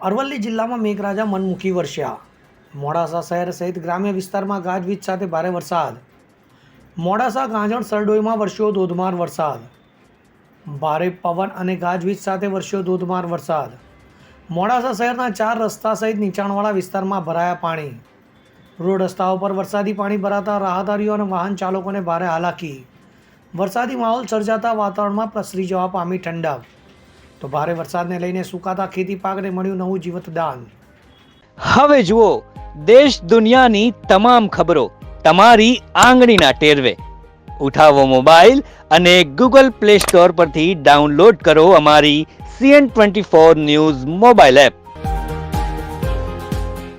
અરવલ્લી જિલ્લામાં મેઘરાજા મનમુખી વરસ્યા મોડાસા શહેર સહિત ગ્રામ્ય વિસ્તારમાં ગાજવીજ સાથે ભારે વરસાદ. મોડાસા ગાંજણ સરડોઈમાં વરસ્યો ધોધમાર વરસાદ. ભારે પવન અને ગાજવીજ સાથે વરસ્યો ધોધમાર વરસાદ. મોડાસા શહેરના ચાર રસ્તા સહિત નીચાણવાળા વિસ્તારમાં ભરાયા પાણી. રોડ રસ્તાઓ પર વરસાદી પાણી ભરાતા રાહદારીઓ અને વાહન ચાલકોને ભારે હાલાકી. વરસાદી માહોલ સર્જાતા વાતાવરણમાં પ્રસરી જવા પામી ઠંડક. તો ભારે વરસાદને લઈને સુકાતા ખેતી પાકને મળ્યું નવું જીવત દાન. હવે જુઓ, દેશ દુનિયાની તમામ ખબરો તમારી આંગળીના ટેરવે. ઉઠાવો મોબાઈલ અને ગૂગલ પ્લે સ્ટોર પરથી ડાઉનલોડ કરો અમારી CN twenty four news mobile app.